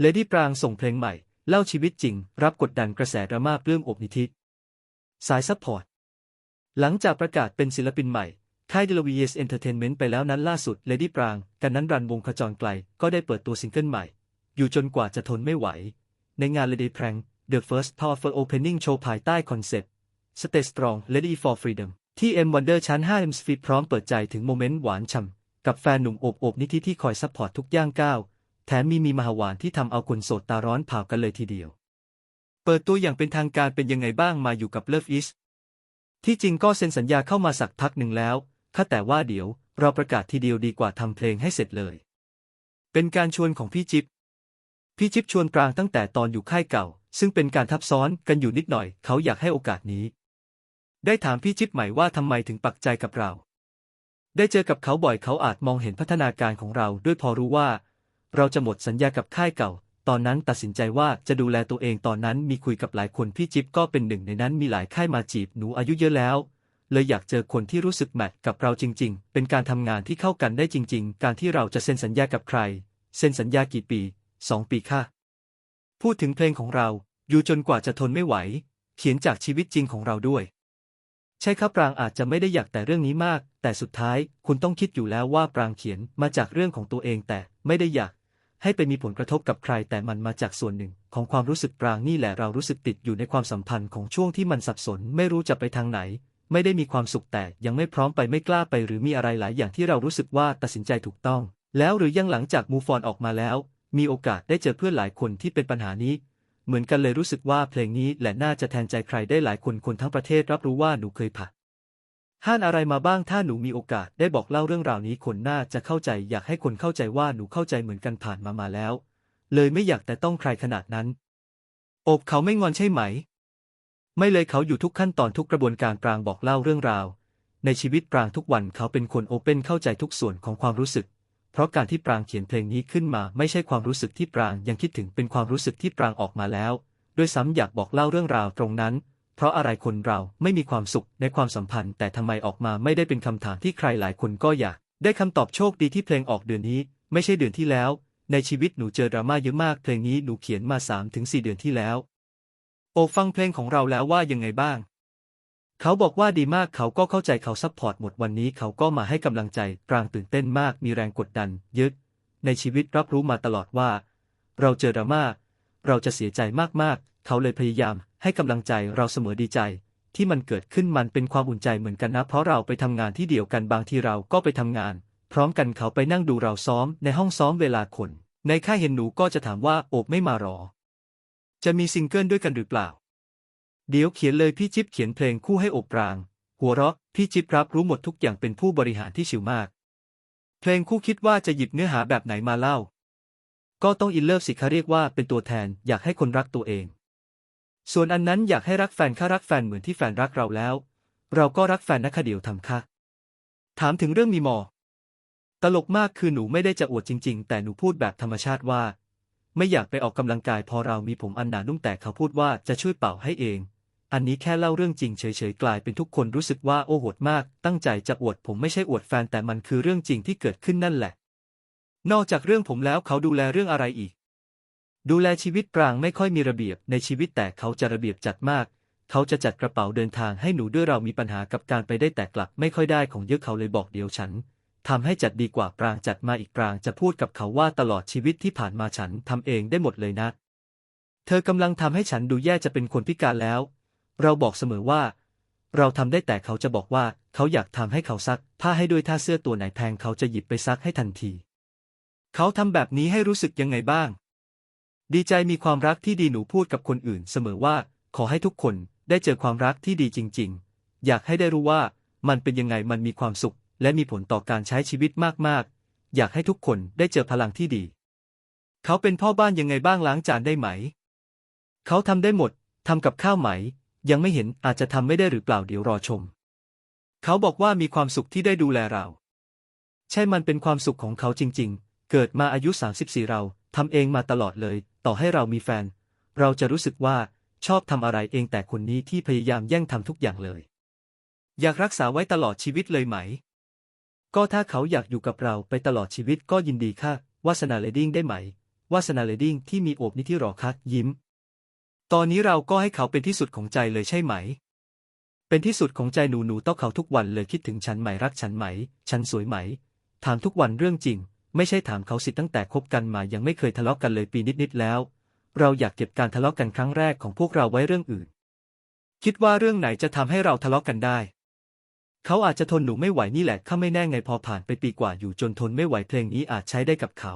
เลดี้ปรางส่งเพลงใหม่ เล่าชีวิตจริง รับกดดันกระแสดราม่าเรื่องอบนิธิสายซัพพอร์ต หลังจากประกาศเป็นศิลปินใหม่ค่าย d e l v s Entertainment ไปแล้วนั้นล่าสุดเลดี้ปรางกันนั้นรันวงขจรไกล ก็ได้เปิดตัวซิงเกิลใหม่ อยู่จนกว่าจะทนไม่ไหว ในงาน Lady Prank The First Powerful Opening Show ภายใต้คอนเซ็ปต์ Stay Strong Ready for Freedom ที่ M Wonder ชั้น5 M Street พร้อมเปิดใจถึงโมเมนต์หวานฉ่ำกับแฟนหนุ่มโอบโอบนิธิที่คอยซัพพอร์ตทุกย่างก้าว แถมมีมีมหาวานที่ทำเอาคนโสดตาร้อนเผากันเลยทีเดียว เปิดตัวอย่างเป็นทางการเป็นยังไงบ้างมาอยู่กับ Love Is ที่จริงก็เซ็นสัญญาเข้ามาสักพักหนึ่งแล้วค่ะแต่ว่าเดี๋ยวเราประกาศทีเดียวดีกว่าทำเพลงให้เสร็จเลย เป็นการชวนของพี่จิ๊บพี่จิ๊บชวนปรางตั้งแต่ตอนอยู่ค่ายเก่า ซึ่งเป็นการทับซ้อนกันอยู่นิดหน่อย เขาอยากให้โอกาสนี้ ได้ถามพี่จิ๊บใหม่ว่าทำไมถึงปักใจกับเรา ได้เจอกับเขาบ่อยเขาอาจมองเห็นพัฒนาการของเราด้วยพอรู้ว่า เราจะหมดสัญญากับค่ายเก่า ตอนนั้นตัดสินใจว่าจะดูแลตัวเองตอนนั้นมีคุยกับหลายคนพี่จิ๊บก็เป็นหนึ่งในนั้นมีหลายค่ายมาจีบหนูอายุเยอะแล้วเลยอยากเจอคนที่รู้สึกแมทกับเราจริง ๆ เป็นการทำงานที่เข้ากันได้จริง ๆ การที่เราจะเซ็นสัญญากับใคร เซ็นสัญญากี่ปีสองปีค่ะ พูดถึงเพลงของเรา อยู่จนกว่าจะทนไม่ไหว เขียนจากชีวิตจริงของเราด้วย ใช่ครับปรางอาจจะไม่ได้อยากแต่เรื่องนี้มาก แต่สุดท้ายคุณต้องคิดอยู่แล้วว่าปรางเขียนมาจากเรื่องของตัวเองแต่ไม่ได้อยาก ให้ไปมีผลกระทบกับใครแต่มันมาจากส่วนหนึ่ง ของความรู้สึกปรางนี่แหละเรารู้สึกติดอยู่ในความสัมพันธ์ของช่วงที่มันสับสน ไม่รู้จะไปทางไหน ไม่ได้มีความสุขแต่ยังไม่พร้อมไปไม่กล้าไป หรือมีอะไรหลายอย่างที่เรารู้สึกว่าตัดสินใจถูกต้อง แล้วหรือยังหลังจากมูฟอนออกมาแล้ว มีโอกาสได้เจอเพื่อนหลายคนที่เป็นปัญหานี้ เหมือนกันเลยรู้สึกว่าเพลงนี้แหละน่าจะแทนใจใครได้หลายคนคนทั้งประเทศรับรู้ว่าหนูเคยผ่าน ห้านอะไรมาบ้างถ้าหนูมีโอกาสได้บอกเล่าเรื่องราวนี้คนน่าจะเข้าใจอยากให้คนเข้าใจว่าหนูเข้าใจเหมือนกันผ่านมามาแล้ว เลยไม่อยากแต่ต้องใครขนาดนั้นอบเขาไม่งอนใช่ไหม ไม่เลยเขาอยู่ทุกขั้นตอนทุกกระบวนการปรางบอกเล่าเรื่องราว ในชีวิตปรางทุกวันเขาเป็นคนโอเปนเข้าใจทุกส่วนของความรู้สึก เพราะการที่ปรางเขียนเพลงนี้ขึ้นมา ไม่ใช่ความรู้สึกที่ปรางยังคิดถึงเป็นความรู้สึกที่ปรางออกมาแล้ว ด้วยซ้ำอยากบอกเล่าเรื่องราวตรงนั้น เพราะอะไรคนเราไม่มีความสุขในความสัมพันธ์ แต่ทำไมออกมาไม่ได้เป็นคำถามที่ใครหลายคนก็อยาก ได้คำตอบโชคดีที่เพลงออกเดือนนี้ ไม่ใช่เดือนที่แล้ว ในชีวิตหนูเจอดราม่าเยอะมาก เพลงนี้หนูเขียนมา 3-4ถึงเดือนที่แล้ว โอฟังเพลงของเราแล้วว่ายังไงบ้าง เขาบอกว่าดีมากเขาก็เข้าใจเขาซัพพอร์ตหมดวันนี้เขาก็มาให้กำลังใจปรางตื่นเต้นมากมีแรงกดดันเยอะในชีวิตรับรู้มาตลอดว่า เราเจอดราม่าเราจะเสียใจมากๆ เขาเลยพยายาม ให้กำลังใจเราเสมอดีใจ ที่มันเกิดขึ้นมันเป็นความอุ่นใจเหมือนกันนะ เพราะเราไปทำงานที่เดียวกันบางทีเราก็ไปทำงาน พร้อมกันเขาไปนั่งดูเราซ้อมในห้องซ้อมเวลาคน ในค่ายเห็นหนูก็จะถามว่าโอบไม่มารอ จะมีซิงเกิลด้วยกันหรือเปล่า เดี๋ยวเขียนเลยพี่จิ๊บเขียนเพลงคู่ให้โอบปราง หัวเราะพี่จิ๊บรับรู้หมดทุกอย่างเป็นผู้บริหารที่ชิวมาก เพลงคู่คิดว่าจะหยิบเนื้อหาแบบไหนมาเล่า ก็ต้องอินเลิฟสิคะเรียกว่าเป็นตัวแทนอยากให้คนรักตัวเอง ส่วนอันนั้นอยากให้รักแฟนข้ารักแฟนเหมือนที่แฟนรักเราแล้ว เราก็รักแฟนนะคะเดี๋ยวทำค่ะ ถามถึงเรื่องมีมอ ตลกมากคือหนูไม่ได้จะอวดจริง ๆ แต่หนูพูดแบบธรรมชาติว่า ไม่อยากไปออกกำลังกายพอเรามีผมอันหนานุ่มแต่เขาพูดว่าจะช่วยเป่าให้เอง อันนี้แค่เล่าเรื่องจริงเฉยๆกลายเป็นทุกคนรู้สึกว่าโอ้โหดมาก ตั้งใจจะอวดผมไม่ใช่อวดแฟนแต่มันคือเรื่องจริงที่เกิดขึ้นนั่นแหละ นอกจากเรื่องผมแล้วเขาดูแลเรื่องอะไรอีก ดูแลชีวิตปรางไม่ค่อยมีระเบียบในชีวิตแต่เขาจะระเบียบจัดมาก เขาจะจัดกระเป๋าเดินทางให้หนูด้วยเรามีปัญหากับการไปได้แต่กลับไม่ค่อยได้ของเยอะเขาเลยบอกเดี๋ยวฉันทำให้จัดดีกว่าปรางจัดมาอีกปรางจะพูดกับเขาว่าตลอดชีวิตที่ผ่านมาฉันทำเองได้หมดเลยนะ เธอกำลังทำให้ฉันดูแย่จะเป็นคนพิการแล้ว เราบอกเสมอว่า เราทำได้แต่เขาจะบอกว่าเขาอยากทำให้เขาซักผ้าให้ด้วยถ้าเสื้อตัวไหนแพงเขาจะหยิบไปซักให้ทันที เขาทำแบบนี้ให้รู้สึกยังไงบ้าง ดีใจมีความรักที่ดีหนูพูดกับคนอื่นเสมอว่า ขอให้ทุกคนได้เจอความรักที่ดีจริง ๆ อยากให้ได้รู้ว่ามันเป็นยังไงมันมีความสุข และมีผลต่อการใช้ชีวิตมากๆ อยากให้ทุกคนได้เจอพลังที่ดี เขาเป็นพ่อบ้านยังไงบ้างล้างจานได้ไหม เขาทำได้หมดทำกับข้าวไหม ยังไม่เห็นอาจจะทำไม่ได้หรือเปล่าเดี๋ยวรอชม เขาบอกว่ามีความสุขที่ได้ดูแลเรา ใช่มันเป็นความสุขของเขาจริง ๆ เกิดมาอายุ 34 เรา ทำเองมาตลอดเลย ต่อให้เรามีแฟน เราจะรู้สึกว่าชอบทำอะไรเองแต่คนนี้ที่พยายามแย่งทำทุกอย่างเลย อยากรักษาไว้ตลอดชีวิตเลยไหม ก็ถ้าเขาอยากอยู่กับเราไปตลอดชีวิตก็ยินดีค่ะวาสนาเลดดิ้งได้ไหมวาสนาเลดดิ้งที่มีโอบนิธิหรอคะยิ้ม ตอนนี้เราก็ให้เขาเป็นที่สุดของใจเลยใช่ไหม เป็นที่สุดของใจหนูหนูต้องเขาทุกวันเลยคิดถึงฉันไหมรักฉันไหม ฉันสวยไหม ถามทุกวันเรื่องจริง ไม่ใช่ถามเขาสิตั้งแต่คบกันมายังไม่เคยทะเลาะกันเลยปีนิดๆแล้ว เราอยากเก็บการทะเลาะกันครั้งแรกของพวกเราไว้เรื่องอื่น คิดว่าเรื่องไหนจะทำให้เราทะเลาะกันได้ เขาอาจจะทนหนูไม่ไหวนี่แหละข้าไม่แน่ไงพอผ่านไปปีกว่าอยู่จนทนไม่ไหวเพลงนี้อาจใช้ได้กับเขา